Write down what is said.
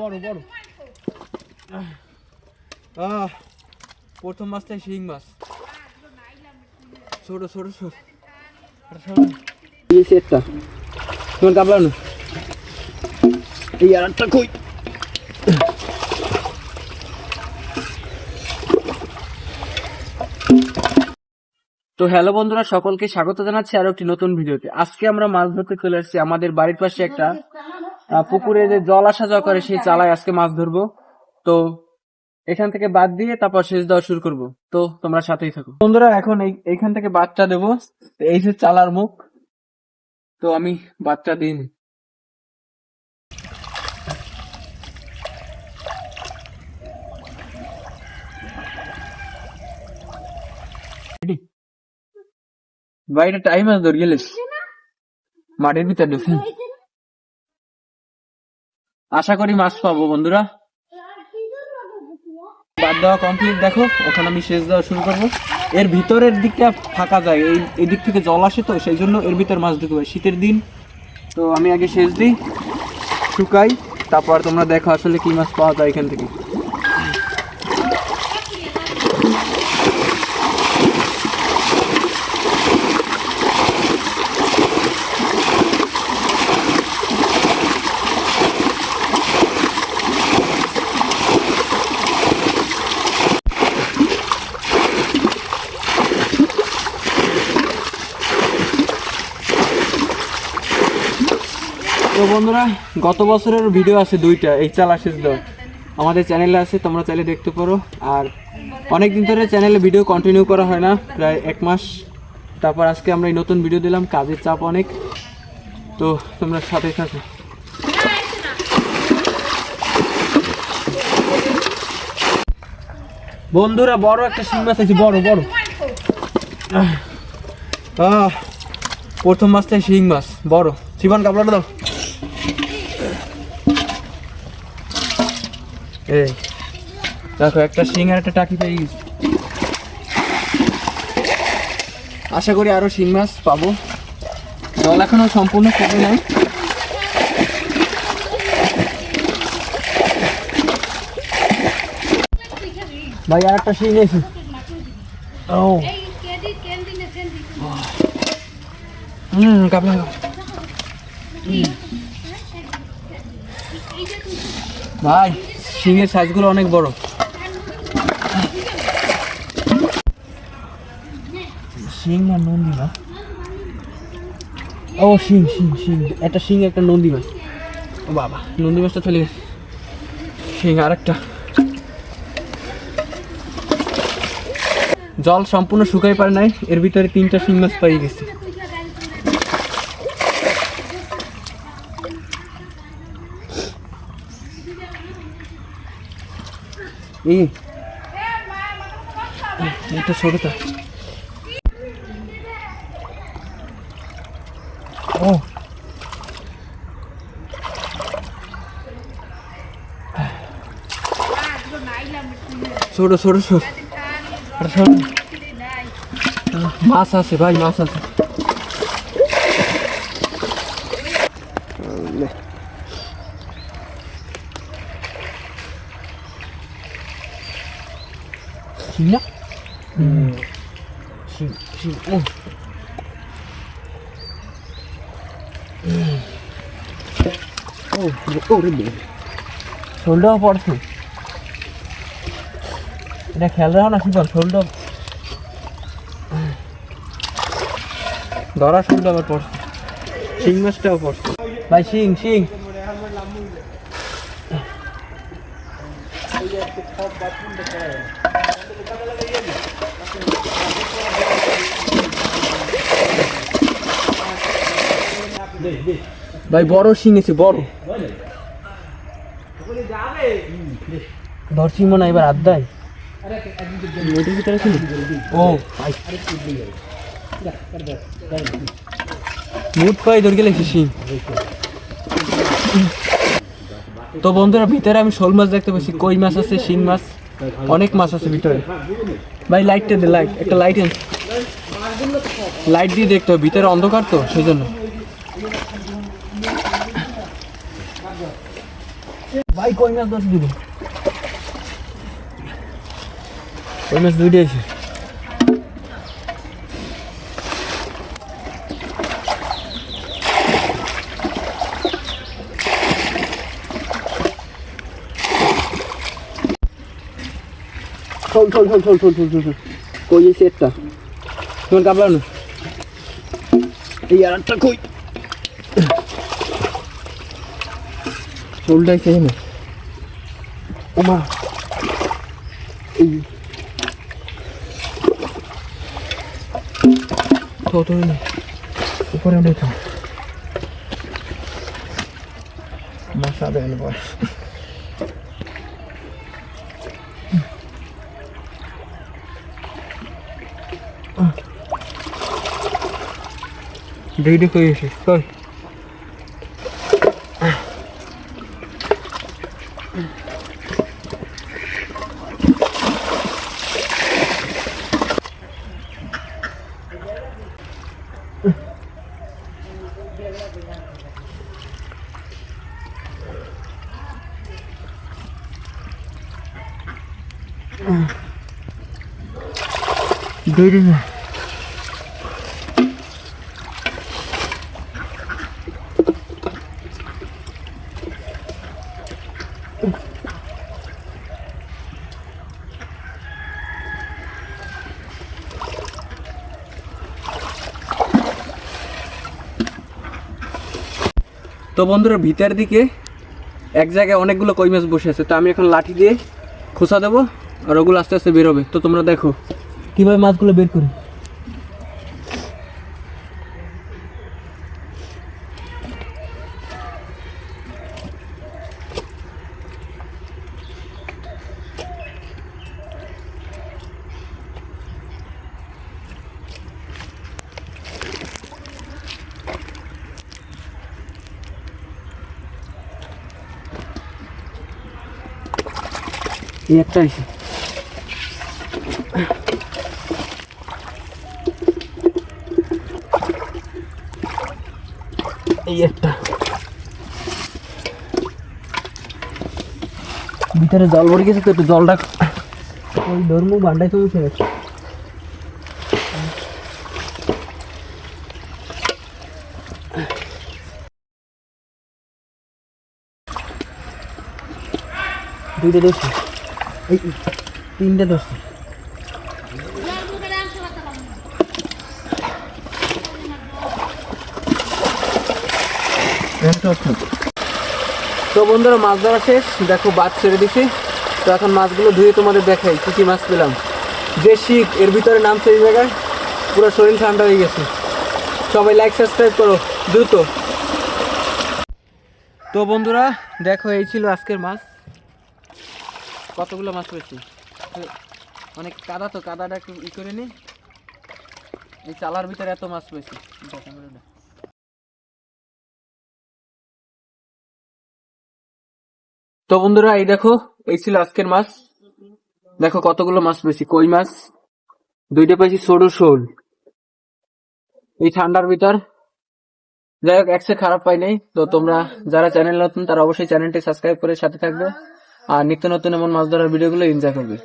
বড় বড়। আহ। প্রথম মাছটা শিং মাছ। ছোট ছোট ছোট। এই সেটটা। তোমার কাপড় না এই আরেকটা কই? তো হ্যালো বন্ধুরা, সকলকে স্বাগত জানাচ্ছি আরও একটি নতুন ভিডিওতে। আজকে আমরা মাছ ধরতে চলে এসেছি আমাদের বাড়ির পাশে একটা পুকুরে যে জল আসা যাওয়া করে, সেই চালায় আজকে মাছ ধরবো। তো এখান থেকে বাদ দিয়ে তারপর শেষ দেওয়া শুরু করব। তো তোমরা সাথেই থাকো। বন্ধুরা, এখন এই, এইখান থেকে বাচ্চা দেবো। এই যে চালার মুখ। তো আমি বাচ্চা দিন বাইরে টাইম আছে ধর গেলিস মাটির ভিতরে ঢুকে। আশা করি মাছ পাবো, বন্ধুরা। বাদ দেওয়া কমপ্লিট দেখো এখন আমি সেচ দেওয়া শুরু করব। এর ভিতরের দিকটা ফাঁকা যায়, এই এদিক থেকে জল আসে তো, সেই জন্য এর ভিতর মাছ ঢুকবে। শীতের দিন, তো আমি আগে সেচ দিই, শুকাই, তারপর তোমরা দেখো আসলে কি মাছ পাওয়া যায় এখান থেকে। তো বন্ধুরা, গত বছরের ভিডিও আছে দুইটা, এই চাল আসিস আমাদের চ্যানেলে আছে, তোমরা চাইলে দেখতে পারো। আর অনেক দিন ধরে চ্যানেলে ভিডিও কন্টিনিউ করা হয় না, প্রায় এক মাস। তারপর আজকে আমরা এই নতুন ভিডিও দিলাম, কাজের চাপ অনেক। তো তোমরা সাথে থাকো। বন্ধুরা, বড় একটা শিং মাছ আছে বড়। বড় প্রথম মাছটাই শিং মাছ, বড়। জীবন কাপড়টা দাও। এই, দেখো, একটা শিং আর একটা টাকি পেয়ে গেছি। আশা করি আরও শিং মাছ পাবো। জল এখনও সম্পূর্ণ কমে নাই। ভাই, আর একটা শিং এসে ও। হুম কাপড় ভাই শিঙের সাইজগুলো অনেক বড়। শিং না নন্দী মাছ ও শিং শিং শিং একটা শিং একটা নন্দী মাছ ও বাবা, নন্দী মাছটা চলে গেছে। শিং আর একটা জল সম্পূর্ণ শুকাই পারে নাই, এর ভিতরে তিনটা শিং মাছ পাই গেছে। এই। এটা ছোটটা ও। ছোট ছোট ছোট। মাছ আছে ভাই মাছ আছে। শিং না শিং শিং ও ও ও রে বে শোলটাও পড়ছে এটা খেয়াল রাখো না শিবন শোলটা ধরা শোলটা আবার পড়ছে শিং মাছটাও পড়ছে ভাই শিং শিং ভাই, বড় শিং এসে বড়। ধরছি মনে এবার আড্ডায় ও। শিং। তো বন্ধুরা, ভিতরে আমি শোল মাছ দেখতে পাচ্ছি, কই মাছ আছে, শিং মাছ, অনেক মাছ আছে ভিতরে। ভাই লাইটটা দে লাইট একটা লাইট লাইট দিয়ে দেখতে হবে, ভিতরে অন্ধকার তো, সেই জন্য। ভাই, কই মাছ দশ দিব? কই মাছ দুইটা আছে ঠোল ঠোল ঠোল ঠোল ঠোল ঠোল ঠোল কই সেটটা? তোমার কাপড় এই আর একটা কই? Rồi đây xem này Ô ma Thôi thôi này Không có o đây thôi Mà sao đây nó Đi đi coi gì, coi এসে তো বন্ধুরা ভিতর দিকে এক জায়গায় অনেকগুলো কই মাছ বসে আছে। তো আমি এখন লাঠি দিয়ে খোসা দেবো আর ওগুলো আস্তে আস্তে বেরোবে। তো তোমরা দেখো। কীভাবে মাছগুলো বের করি? এই একটা আছে এই একটা। ভিতরে জল ভরে গেছে তো, একটু জলটা ওই ধর্ম বান্ডায় তুমি ফেলে দুইটা ধরছি। এই, তিনটে ধরছি। তো বন্ধুরা, মাছ ধরা শেষ। দেখো, বাদ ছেড়ে দিছি। তো এখন মাছগুলো ধুয়ে তোমাদের দেখাই কি কি মাছ পেলাম। যে শীত, এর ভিতরে নামছে এই জায়গায়। পুরো শরীর ঠান্ডা হয়ে গেছে। সবাই লাইক সাবস্ক্রাইব করো, দ্রুত। তো বন্ধুরা, দেখো, এই ছিল আজকের মাছ। কতগুলো মাছ পেয়েছি? অনেক কাদা তো, কাদাটা একটু ই করে নি। এই চালার ভিতরে এত মাছ পেয়েছি। তো বন্ধুরা, এই দেখো, এই ছিল আজকের মাছ। দেখো কতগুলো মাছ পেয়েছি, কই মাছ? দুইটা পেয়েছি সরু শোল। এই ঠান্ডার ভিতর। যাই হোক, একসে খারাপ পাই নাই। তো তোমরা যারা চ্যানেল নতুন, তারা অবশ্যই চ্যানেলটি সাবস্ক্রাইব করে সাথে থাকবে। আর নিত্য নতুন এমন মাছ ধরার ভিডিওগুলো এনজয় করবে।